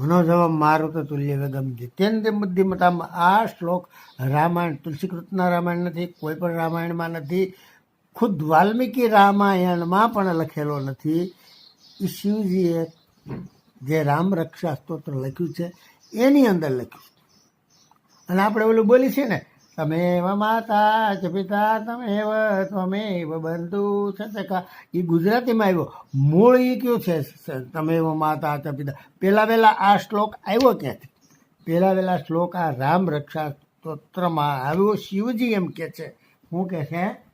મનોજવમ મારુત તુલ્ય વેગમ જીતેન્દ્ર બુદ્ધિમતામ. આ શ્લોક રામાયણ તુલસીકૃતના રામાયણ નથી, કોઈ પણ રામાયણમાં નથી. ખુદ વાલ્મીકી રામાયણમાં પણ લખેલો નથી. એ શિવજીએ જે રામ રક્ષા સ્તોત્ર લખ્યું છે, એની અંદર લખ્યું અને આપણે ઓલું બોલી છે ને તમે એવ માતા ચ પિતા તમે ત્વમેવ બંધુ સચકા એ ગુજરાતીમાં આવ્યો. મૂળ એ કયું છે? તમેવ માતા ચ પિતા. પહેલાં વહેલા આ શ્લોક આવ્યો ક્યાંથી? પહેલાં વહેલા શ્લોક આ રામ રક્ષા સ્તોત્રમાં આવ્યો, શિવજી એમ કે છે. શું કે છે?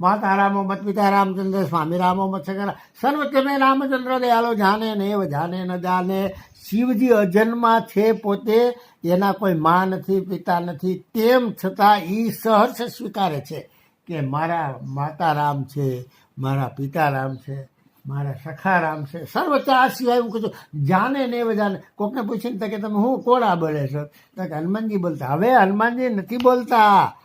માતા રામો મત પિતા રામચંદ્ર સ્વામી રામો મત સકરા સર્વ તમે રામચંદ્ર દયાલો, જાને ને જાને ન જાને. શિવજી અજન્મા છે પોતે, એના કોઈ મા નથી, પિતા નથી. તેમ છતાં એ સહર્ષ સ્વીકારે છે કે મારા માતા રામ છે, મારા પિતા રામ છે, મારા સખા રામ છે. સર્વ આ સિવાય હું કહું છું જાને ને જાને. કોકને પૂછીને કે તમે હું કોડા બોલે છો? તો હનુમાનજી બોલતા. હવે હનુમાનજી નથી બોલતા.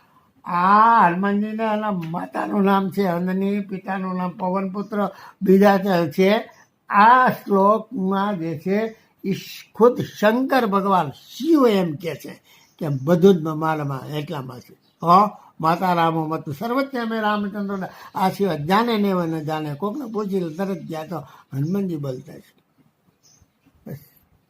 આ હનુમાનજીના એના માતાનું નામ છે હનની પિતાનું નામ પવનપુત્ર, બીજા છે- આ શ્લોકમાં જે છે એ ખુદ શંકર ભગવાન શિવ એમ કે છે કે બધું જ મારામાં એટલામાં છે. હ, માતા રામો મત સર્વત્ર અમે રામચંદ્ર આ સિવાય જાણે ને ન જાણે કોકને પૂછી લે તરત ગયા તો હનુમાનજી બોલતા છે.